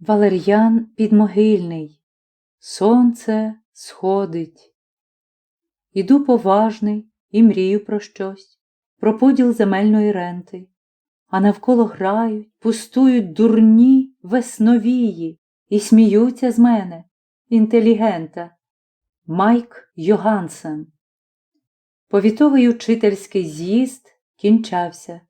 Валер'ян підмогильний, сонце сходить. Іду поважний і мрію про щось, про поділ земельної ренти, а навколо грають, пустують дурні весновії і сміються з мене, інтелігента. Майк Йогансен. Повітовий учительський з'їзд кінчався.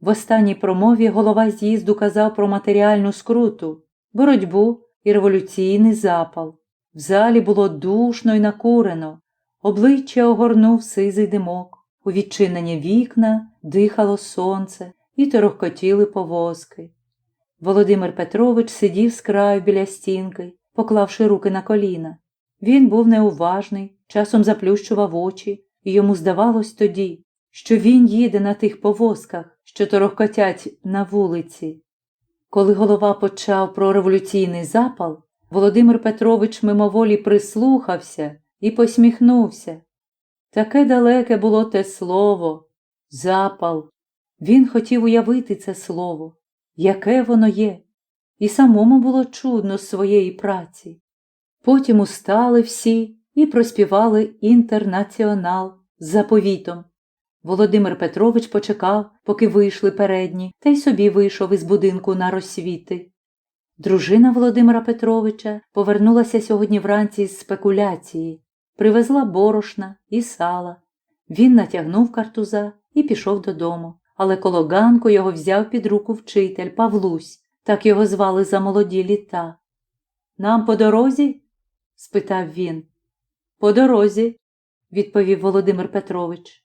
В останній промові голова з'їзду казав про матеріальну скруту, боротьбу і революційний запал. В залі було душно й накурено, обличчя огорнув сизий димок, у відчинені вікна дихало сонце і торохкотіли повозки. Володимир Петрович сидів з краю біля стінки, поклавши руки на коліна. Він був неуважний, часом заплющував очі, і йому здавалось тоді, що він їде на тих повозках, що торохкотять на вулиці. Коли голова почав про революційний запал, Володимир Петрович мимоволі прислухався і посміхнувся. Таке далеке було те слово запал. Він хотів уявити це слово, яке воно є, і самому було чудно з своєї праці. Потім устали всі і проспівали інтернаціонал з заповітом. Володимир Петрович почекав, поки вийшли передні, та й собі вийшов із будинку на розсвіти. Дружина Володимира Петровича повернулася сьогодні вранці з спекуляції, привезла борошна і сала. Він натягнув картуза і пішов додому, але коло ганку його взяв під руку вчитель Павлусь, так його звали за молоді літа. Нам по дорозі? спитав він. По дорозі, відповів Володимир Петрович.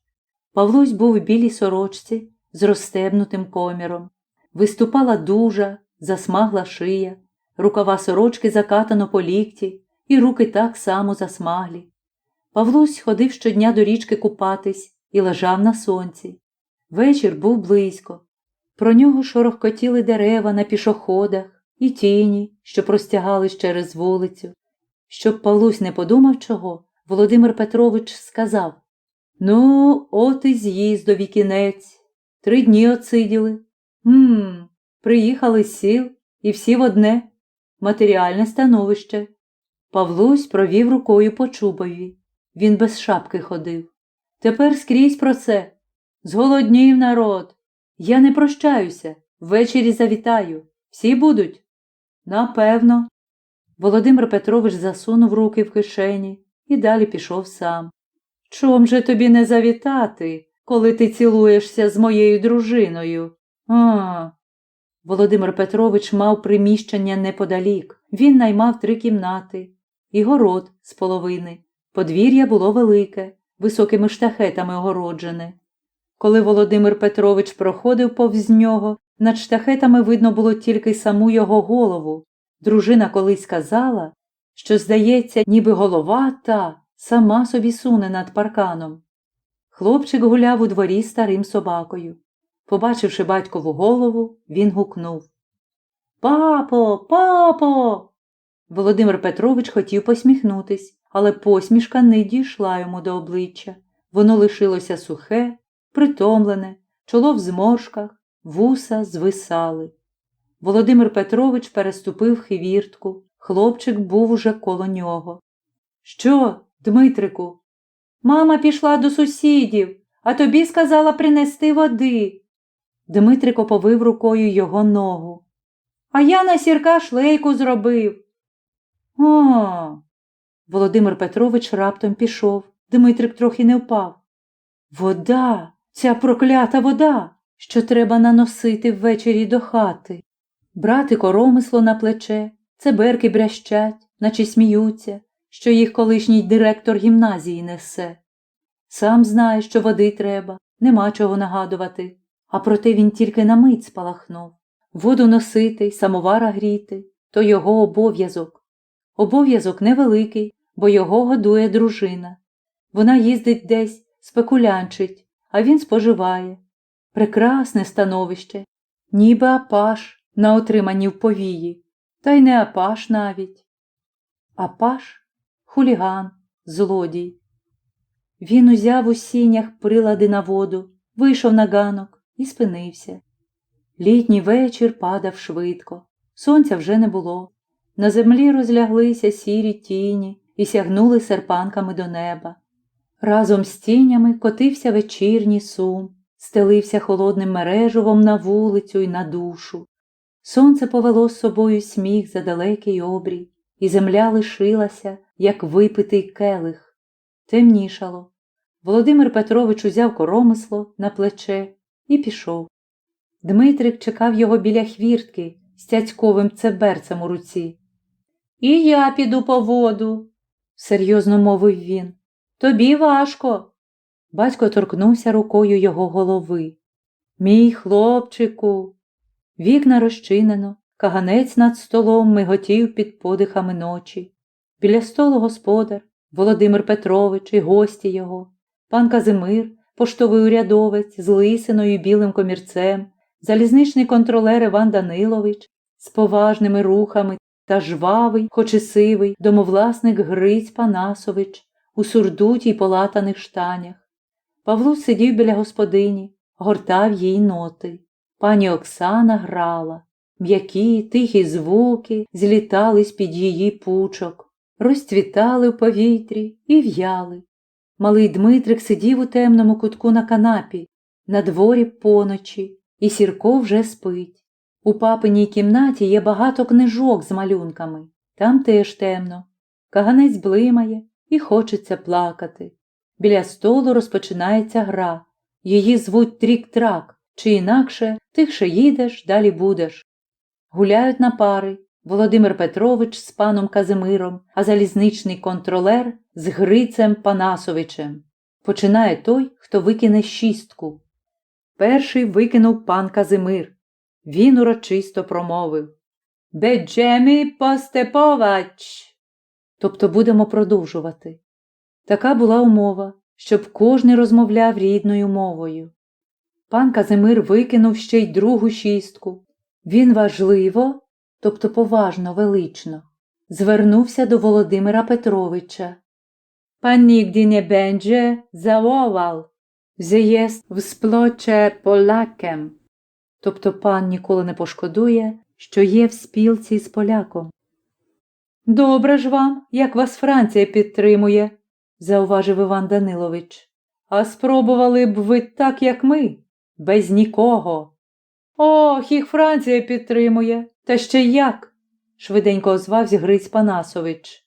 Павлусь був у білій сорочці з розстебнутим коміром. Виступала дужа, засмагла шия, рукава сорочки закатано по лікті, і руки так само засмаглі. Павлусь ходив щодня до річки купатись і лежав на сонці. Вечір був близько. Про нього шорохкотіли дерева на пішоходах і тіні, що простягались через вулицю. Щоб Павлусь не подумав чого, Володимир Петрович сказав Ну, от і з'їздові кінець. Три дні отсиділи. Гм, приїхали з сіл і всі в одне матеріальне становище. Павлусь провів рукою по чубові. Він без шапки ходив. Тепер скрізь про це. Зголоднів народ. Я не прощаюся. Ввечері завітаю. Всі будуть? Напевно. Володимир Петрович засунув руки в кишені і далі пішов сам. Чом же тобі не завітати, коли ти цілуєшся з моєю дружиною? А. Володимир Петрович мав приміщення неподалік. Він наймав три кімнати і город з половини. Подвір'я було велике, високими штахетами огороджене. Коли Володимир Петрович проходив повз нього, над штахетами видно було тільки саму його голову. Дружина колись казала, що, здається, ніби голова та сама собі суне над парканом. Хлопчик гуляв у дворі старим собакою. Побачивши батькову голову, він гукнув Папо, папо. Володимир Петрович хотів посміхнутись, але посмішка не дійшла йому до обличчя. Воно лишилося сухе, притомлене, чоло в зморшках, вуса звисали. Володимир Петрович переступив хивіртку. Хлопчик був уже коло нього. Що, Дмитрику? Мама пішла до сусідів, а тобі сказала принести води. Дмитрик оповив рукою його ногу. А я на сірка шлейку зробив. О. Володимир Петрович раптом пішов. Дмитрик трохи не впав. Вода, ця проклята вода, що треба наносити ввечері до хати. Брати коромисло на плече, цеберки брящать, наче сміються, що їх колишній директор гімназії несе. Сам знає, що води треба, нема чого нагадувати, а проте він тільки на мить спалахнув. Воду носити, самовара гріти то його обов'язок. Обов'язок невеликий, бо його годує дружина. Вона їздить десь, спекулянчить, а він споживає. Прекрасне становище, ніби апаш на отриманні в повії, та й не апаш навіть. Апаш хуліган, злодій. Він узяв у сінях прилади на воду, вийшов на ганок і спинився. Літній вечір падав швидко. Сонця вже не було. На землі розляглися сірі тіні і сягнули серпанками до неба. Разом з тінями котився вечірній сум, стелився холодним мереживом на вулицю й на душу. Сонце повело з собою сміх за далекий обрій, і земля лишилася, як випитий келих. Темнішало. Володимир Петрович узяв коромисло на плече і пішов. Дмитрик чекав його біля хвіртки з цяцьковим цеберцем у руці. І я піду по воду, серйозно мовив він. Тобі важко. Батько торкнувся рукою його голови. Мій хлопчику. Вікна розчинено, каганець над столом миготів під подихами ночі. Біля столу господар, Володимир Петрович і гості його, пан Казимир, поштовий урядовець з лисиною і білим комірцем, залізничний контролер Іван Данилович з поважними рухами та жвавий, хоч і сивий, домовласник Гриць Панасович у сурдуті й полатаних штанях. Павло сидів біля господині, гортав їй ноти. Пані Оксана грала. М'які, тихі звуки злітали з-під її пучок, розцвітали в повітрі і в'яли. Малий Дмитрик сидів у темному кутку на канапі, на дворі поночі, і Сірко вже спить. У папиній кімнаті є багато книжок з малюнками. Там теж темно. Каганець блимає і хочеться плакати. Біля столу розпочинається гра. Її звуть трік-трак, чи інакше тихше їдеш, далі будеш. Гуляють на пари Володимир Петрович з паном Казимиром, а залізничний контролер з Грицем Панасовичем. Починає той, хто викине шістку. Перший викинув пан Казимир. Він урочисто промовив Беджемі постеповач. Тобто будемо продовжувати. Така була умова, щоб кожний розмовляв рідною мовою. Пан Казимир викинув ще й другу шістку. Він важливо, тобто поважно, велично, звернувся до Володимира Петровича. Пан нігді не бендже завовал, з'єст всплоче полакем. Тобто пан ніколи не пошкодує, що є в спілці з поляком. Добре ж вам, як вас Франція підтримує, зауважив Іван Данилович. А спробували б ви так, як ми, без нікого. Ох, їх Франція підтримує, та ще як, швиденько озвався Гриць Панасович.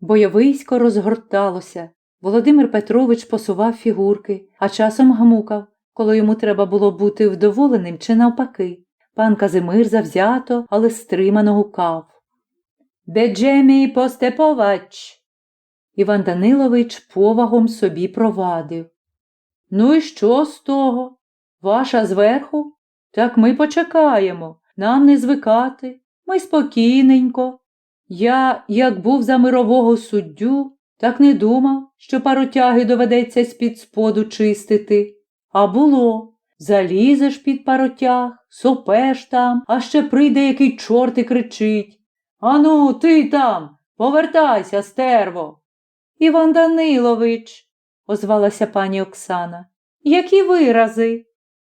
Бойовисько розгорталося. Володимир Петрович посував фігурки, а часом гмукав, коли йому треба було бути вдоволеним чи навпаки. Пан Казимир завзято, але стримано гукав. Беджемі постеповач. Іван Данилович повагом собі провадив. Ну і що з того? Ваша зверху? Так ми почекаємо, нам не звикати, ми спокійненько. Я, як був за мирового суддю, так не думав, що паротяги доведеться з-під споду чистити. А було. Залізеш під паротяг, сопеш там, а ще прийде який чорт і кричить. Ану, ти там, повертайся, стерво. Іван Данилович, озвалася пані Оксана. Які вирази?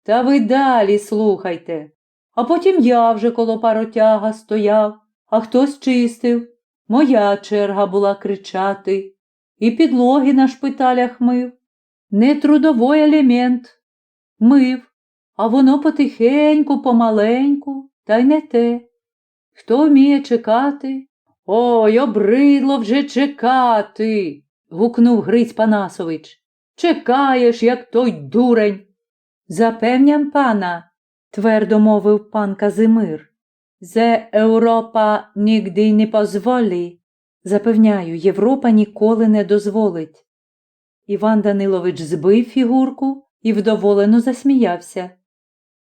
Та ви далі слухайте. А потім я вже коло паротяга стояв, а хтось чистив. Моя черга була кричати. І підлоги на шпиталях мив. Не трудовий елемент. Мив, а воно потихеньку, помаленьку, та й не те. Хто вміє чекати? Ой, обридло вже чекати. гукнув Гриць Панасович. Чекаєш, як той дурень. Запевням пана, твердо мовив пан Казимир. Зе Европа нігди не позволі. Запевняю, Європа ніколи не дозволить. Іван Данилович збив фігурку і вдоволено засміявся.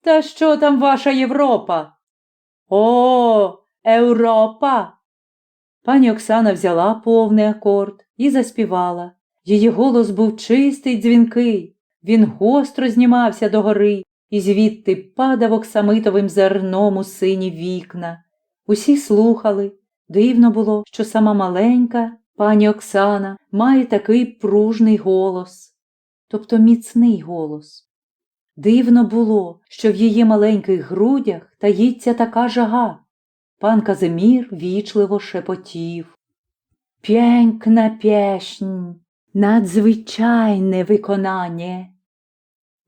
Та що там ваша Європа? О, Европа. Пані Оксана взяла повний акорд і заспівала. Її голос був чистий дзвінкий. Він гостро знімався догори і звідти падав оксамитовим зерном у сині вікна. Усі слухали. Дивно було, що сама маленька пані Оксана має такий пружний голос, тобто міцний голос. Дивно було, що в її маленьких грудях таїться така жага. Пан Казимір вічливо шепотів. П'єнкна пєснь, надзвичайне виконання.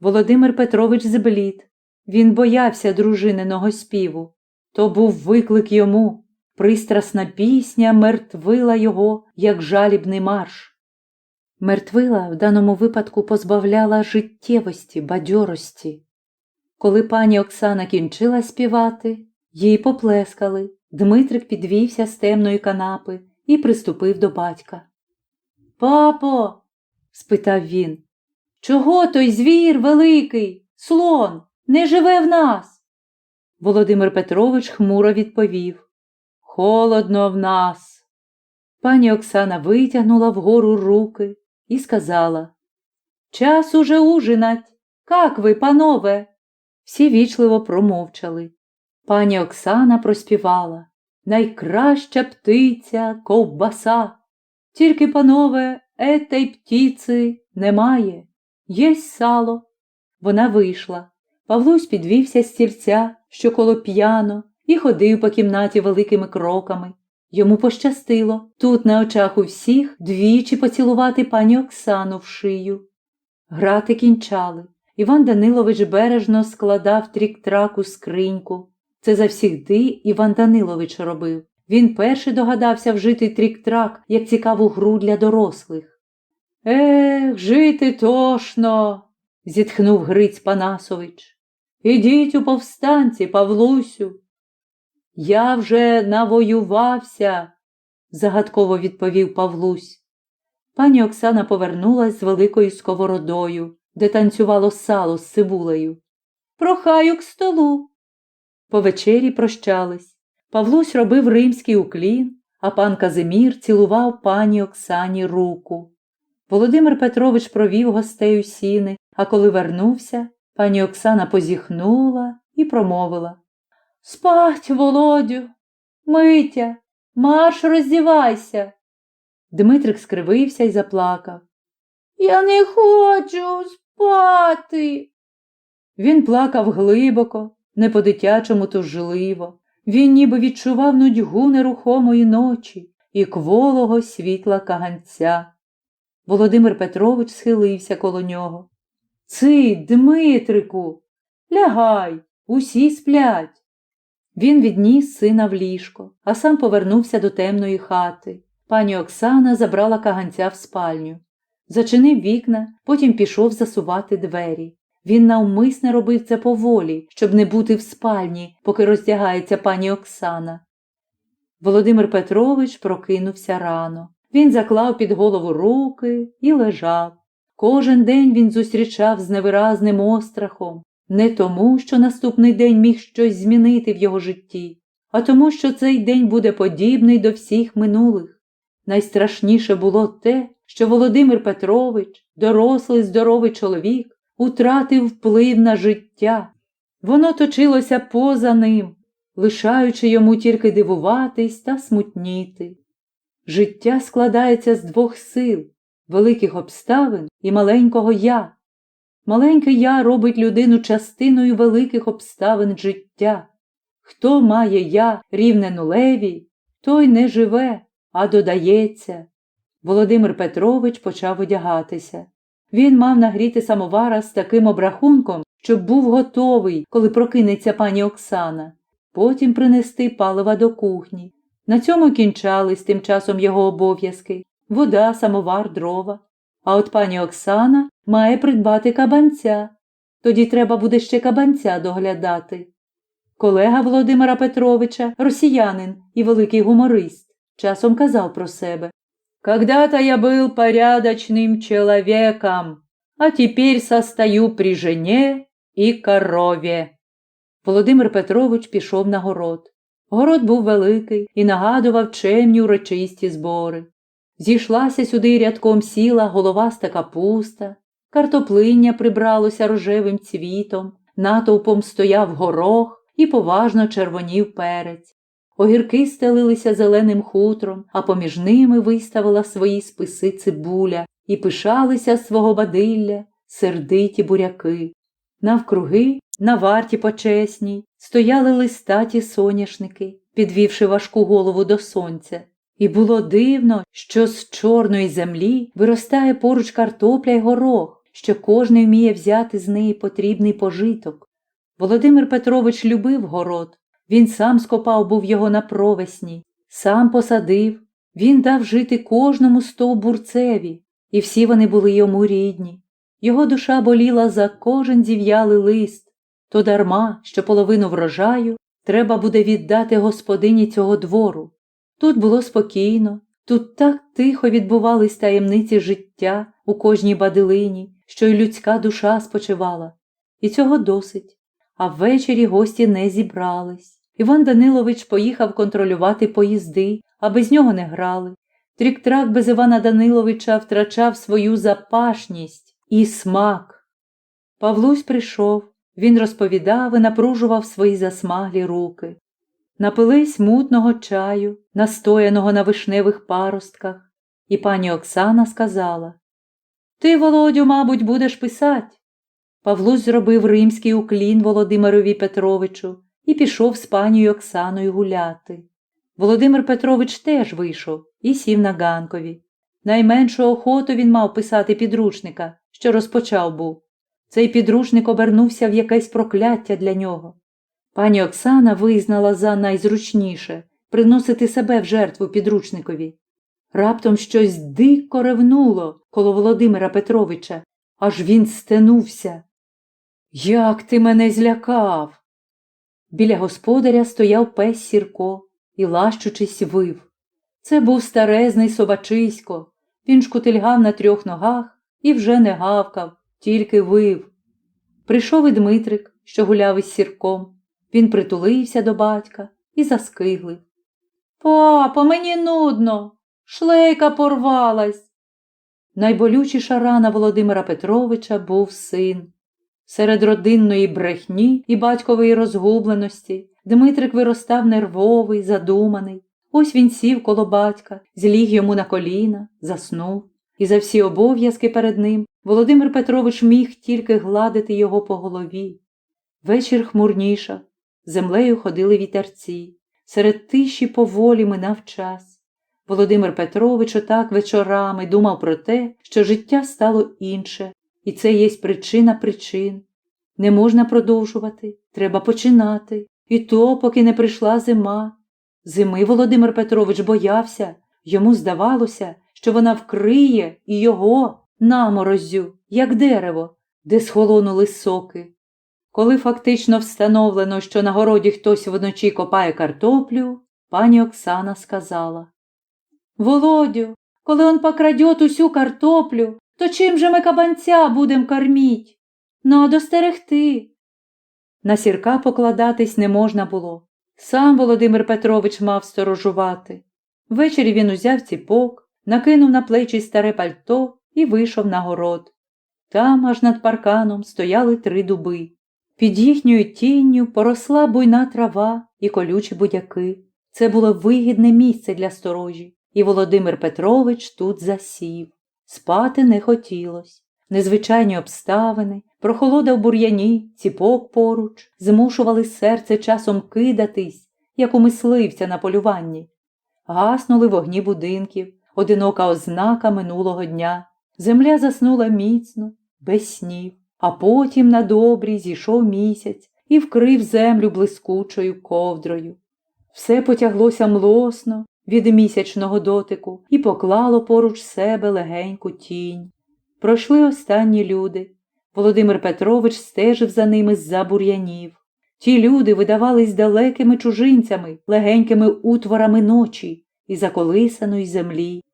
Володимир Петрович зблід. Він боявся дружининого співу. То був виклик йому. Пристрасна пісня мертвила його, як жалібний марш. Мертвила в даному випадку позбавляла життєвості, бадьорості. Коли пані Оксана кінчила співати, їй поплескали. Дмитрик підвівся з темної канапи і приступив до батька. Папо, спитав він, чого той звір великий, слон, не живе в нас? Володимир Петрович хмуро відповів. Холодно в нас. Пані Оксана витягнула вгору руки і сказала Час уже ужинать. Как ви, панове? Всі вічливо промовчали. Пані Оксана проспівала Найкраща птиця, ковбаса. Тільки, панове, етей птіци немає. Єсть сало. Вона вийшла. Павлусь підвівся з стільця, що коло п'яно, і ходив по кімнаті великими кроками. Йому пощастило тут на очах у всіх двічі поцілувати пані Оксану в шию. Грати кінчали. Іван Данилович бережно складав трік-трак у скриньку. Це завсігди Іван Данилович робив. Він перший догадався вжити трік-трак, як цікаву гру для дорослих. Ех, жити тошно, зітхнув Гриць Панасович. Ідіть у повстанці, Павлусю. Я вже навоювався, загадково відповів Павлусь. Пані Оксана повернулась з великою сковородою, де танцювало сало з цибулею. Прохаю к столу. По вечері прощались. Павлусь робив римський уклін, а пан Казимір цілував пані Оксані руку. Володимир Петрович провів гостей у сіни, а коли вернувся, пані Оксана позіхнула і промовила Спать, Володю, Митя, марш роздівайся. Дмитрик скривився і заплакав. Я не хочу спати. Він плакав глибоко, не по-дитячому тужливо. Він ніби відчував нудьгу нерухомої ночі і кволого світла каганця. Володимир Петрович схилився коло нього. Ци, Дмитрику, лягай, усі сплять. Він відніс сина в ліжко, а сам повернувся до темної хати. Пані Оксана забрала каганця в спальню. Зачинив вікна, потім пішов засувати двері. Він навмисне робив це поволі, щоб не бути в спальні, поки роздягається пані Оксана. Володимир Петрович прокинувся рано. Він заклав під голову руки і лежав. Кожен день він зустрічав з невиразним острахом, не тому, що наступний день міг щось змінити в його житті, а тому, що цей день буде подібний до всіх минулих. Найстрашніше було те, що Володимир Петрович, дорослий здоровий чоловік, утратив вплив на життя. Воно точилося поза ним, лишаючи йому тільки дивуватись та смутніти. Життя складається з двох сил великих обставин і маленького я. Маленьке я робить людину частиною великих обставин життя. Хто має я рівне нулеві, той не живе, а додається. Володимир Петрович почав одягатися. Він мав нагріти самовара з таким обрахунком, щоб був готовий, коли прокинеться пані Оксана, потім принести палива до кухні. На цьому кінчались тим часом його обов'язки вода, самовар, дрова. А от пані Оксана має придбати кабанця. Тоді треба буде ще кабанця доглядати. Колега Володимира Петровича, росіянин і великий гуморист, часом казав про себе. Когда-то я был порядочным человеком, а теперь состою при жене і корові. Володимир Петрович пішов на город. Город був великий і нагадував чемні урочисті збори. Зійшлася сюди рядком сіла головаста капуста, картоплиння прибралося рожевим цвітом, натовпом стояв горох і поважно червонів перець. Огірки стелилися зеленим хутром, а поміж ними виставила свої списи цибуля і пишалися свого бадилля сердиті буряки. Навкруги, на варті почесній, стояли листаті соняшники, підвівши важку голову до сонця. І було дивно, що з чорної землі виростає поруч картопля й горох, що кожний вміє взяти з неї потрібний пожиток. Володимир Петрович любив город. Він сам скопав був його на провесні, сам посадив, він дав жити кожному стовбурцеві, і всі вони були йому рідні. Його душа боліла за кожен зів'ялий лист, то дарма, що половину врожаю треба буде віддати господині цього двору. Тут було спокійно, тут так тихо відбувались таємниці життя у кожній бадилині, що й людська душа спочивала. І цього досить. А ввечері гості не зібрались. Іван Данилович поїхав контролювати поїзди, а без нього не грали. Трік-трак без Івана Даниловича втрачав свою запашність і смак. Павлусь прийшов, він розповідав і напружував свої засмаглі руки. Напились мутного чаю, настояного на вишневих паростках, і пані Оксана сказала Ти, Володю, мабуть, будеш писать. Павлусь зробив римський уклін Володимирові Петровичу і пішов з панією Оксаною гуляти. Володимир Петрович теж вийшов і сів на ганкові. Найменшу охоту він мав писати підручника, що розпочав був. Цей підручник обернувся в якесь прокляття для нього. Пані Оксана визнала за найзручніше приносити себе в жертву підручникові. Раптом щось дико ревнуло коло Володимира Петровича, аж він стенувся. Як ти мене злякав? Біля господаря стояв пес Сірко і, лащучись, вив. Це був старезний собачисько. Він шкутильгав на трьох ногах і вже не гавкав, тільки вив. Прийшов і Дмитрик, що гуляв із сірком. Він притулився до батька і заскиглив. Папа, мені нудно, шлейка порвалась. Найболючіша рана Володимира Петровича був син. Серед родинної брехні і батькової розгубленості Дмитрик виростав нервовий, задуманий. Ось він сів коло батька, зліг йому на коліна, заснув, і за всі обов'язки перед ним Володимир Петрович міг тільки гладити його по голові. Вечір хмурнішав, землею ходили вітерці, серед тиші поволі минав час. Володимир Петрович отак вечорами думав про те, що життя стало інше, і це є причина причин. Не можна продовжувати, треба починати. І то, поки не прийшла зима. Зими Володимир Петрович боявся, йому здавалося, що вона вкриє і його наморозю, як дерево, де схолонули соки. Коли фактично встановлено, що на городі хтось вночі копає картоплю, пані Оксана сказала Володю, коли он покрадет усю картоплю, то чим же ми кабанця будем корміть? Надо стерегти. На сірка покладатись не можна було. Сам Володимир Петрович мав сторожувати. Ввечері він узяв ціпок, накинув на плечі старе пальто і вийшов на город. Там, аж над парканом, стояли три дуби. Під їхньою тінню поросла буйна трава і колючі будяки. Це було вигідне місце для сторожі, і Володимир Петрович тут засів. Спати не хотілось. Незвичайні обставини, прохолода в бур'яні, ціпок поруч, змушували серце часом кидатись, як у мисливця на полюванні. Гаснули вогні будинків, одинока ознака минулого дня. Земля заснула міцно, без снів, а потім на добрі зійшов місяць і вкрив землю блискучою ковдрою. Все потяглося млосно від місячного дотику і поклало поруч себе легеньку тінь. Пройшли останні люди. Володимир Петрович стежив за ними з-за бур'янів. Ті люди видавались далекими чужинцями, легенькими утворами ночі і заколисаної землі.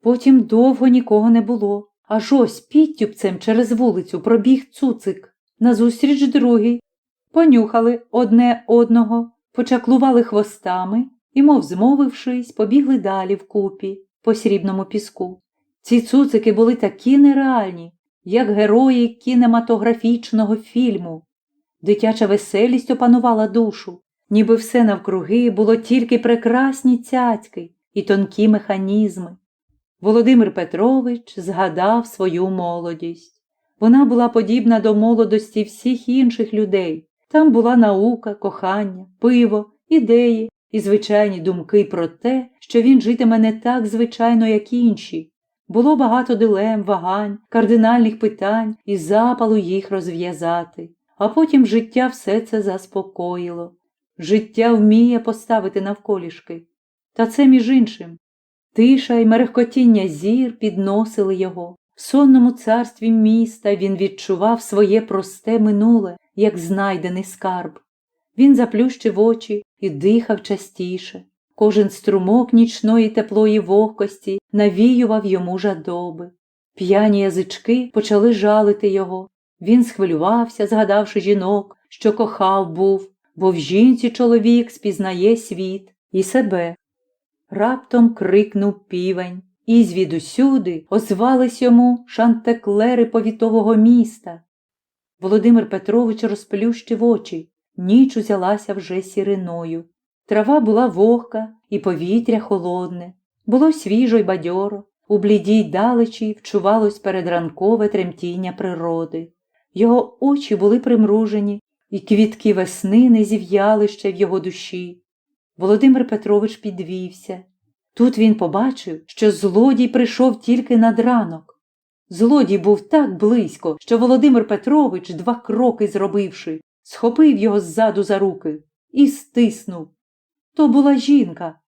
Потім довго нікого не було, аж ось підтюпцем через вулицю пробіг цуцик. Назустріч другий. Понюхали одне одного, почаклували хвостами і, мов змовившись, побігли далі вкупі по срібному піску. Ці цуцики були такі нереальні, як герої кінематографічного фільму. Дитяча веселість опанувала душу, ніби все навкруги було тільки прекрасні цяцьки і тонкі механізми. Володимир Петрович згадав свою молодість. Вона була подібна до молодості всіх інших людей. Там була наука, кохання, пиво, ідеї і звичайні думки про те, що він житиме не так звичайно, як інші. Було багато дилем, вагань, кардинальних питань і запалу їх розв'язати. А потім життя все це заспокоїло. Життя вміє поставити навколішки. Та це між іншим. Тиша й мерехкотіння зір підносили його. В сонному царстві міста він відчував своє просте минуле, як знайдений скарб. Він заплющив очі і дихав частіше. Кожен струмок нічної теплої вогкості навіював йому жадоби. П'яні язички почали жалити його. Він схвилювався, згадавши жінок, що кохав був, бо в жінці чоловік спізнає світ і себе. Раптом крикнув півень, і звідусюди озвались йому шантеклери повітового міста. Володимир Петрович розплющив очі, ніч узялася вже сіриною. Трава була вогка і повітря холодне, було свіжо й бадьоро, у блідій далечі вчувалось передранкове тремтіння природи. Його очі були примружені, і квітки весни не зів'яли ще в його душі. Володимир Петрович підвівся. Тут він побачив, що злодій прийшов тільки над ранок. Злодій був так близько, що Володимир Петрович, два кроки зробивши, схопив його ззаду за руки і стиснув. То була жінка.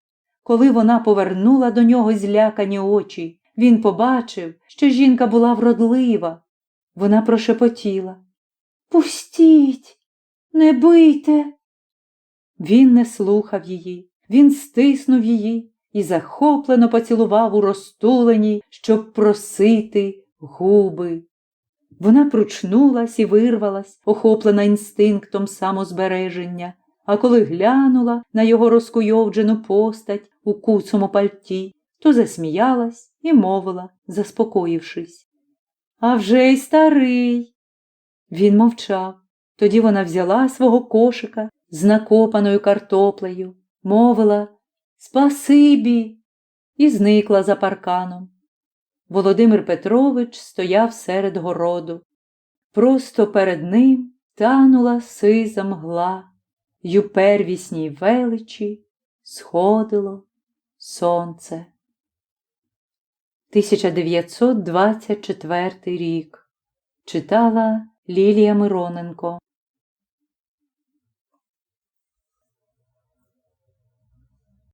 Коли вона повернула до нього злякані очі, він побачив, що жінка була вродлива. Вона прошепотіла. Пустіть, не бийте. Він не слухав її, він стиснув її і захоплено поцілував у розтулені, щоб просити губи. Вона пручнулась і вирвалась, охоплена інстинктом самозбереження, а коли глянула на його розкуйовджену постать у куцому пальті, то засміялась і мовила, заспокоївшись. А вже й старий. Він мовчав. Тоді вона взяла свого кошика з накопаною картоплею, мовила Спасибі і зникла за парканом. Володимир Петрович стояв серед городу. Просто перед ним танула сиза мгла, й у первісній величі сходило сонце. 1924 рік читала Лілія Мироненко